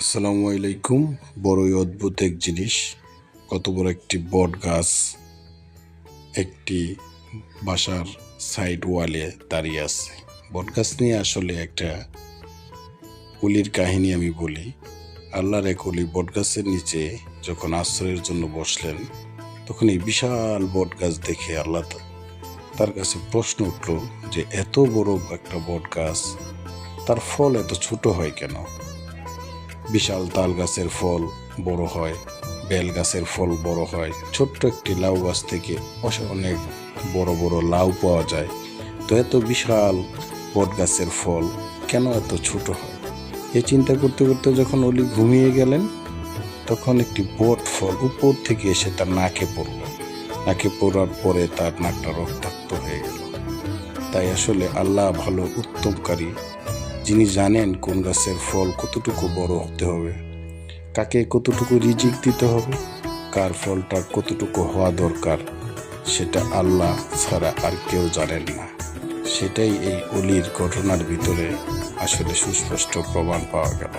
আসসালামু আলাইকুম। বড়ই অদ্ভুত এক জিনিস। কত বড় একটি বট গাছ। একটি বাসার সাইড ওয়ালে দাঁড়িয়ে আছে। বট গাছ নিয়ে আসলে একটা কুলির কাহিনী আমি বলি। আল্লাহর এক অলি বট গাছের নিচে যখন আশ্রয়ের জন্য বসলেন, তখন এই বিশাল বট গাছ দেখে আল্লাহ তার কাছে প্রশ্ন উঠল যে, এত বড় একটা বট গাছ, তার ফল এত ছোট হয় কেন? বিশাল তাল গাছের ফল বড় হয়, বেল গাছের ফল বড় হয়। ছোট্ট একটি লাউ গাছ থেকে অনেক বড় বড় লাউ পাওয়া যায়। তো এত বিশাল বট গাছের ফল কেন এত ছোট হয়? এই চিন্তা করতে করতে যখন অলি ঘুমিয়ে গেলেন, তখন একটি বট ফল উপর থেকে এসে তার নাকে পড়ল। নাকে পড়ার পরে তার নাকটা রক্তাক্ত হয়ে গেল। তাই আসলে আল্লাহ ভালো উত্তমকারী যিনি জানেন কোন গাছের ফল কতটুকু বড় হতে হবে, কাকে কতটুকু রিজিক দিতে হবে, কার ফলটা কতটুকু হওয়া দরকার, সেটা আল্লাহ ছাড়া আর কেউ জানেন না। সেটাই এই অলির ঘটনার ভিতরে আসলে সুস্পষ্ট প্রমাণ পাওয়া গেল।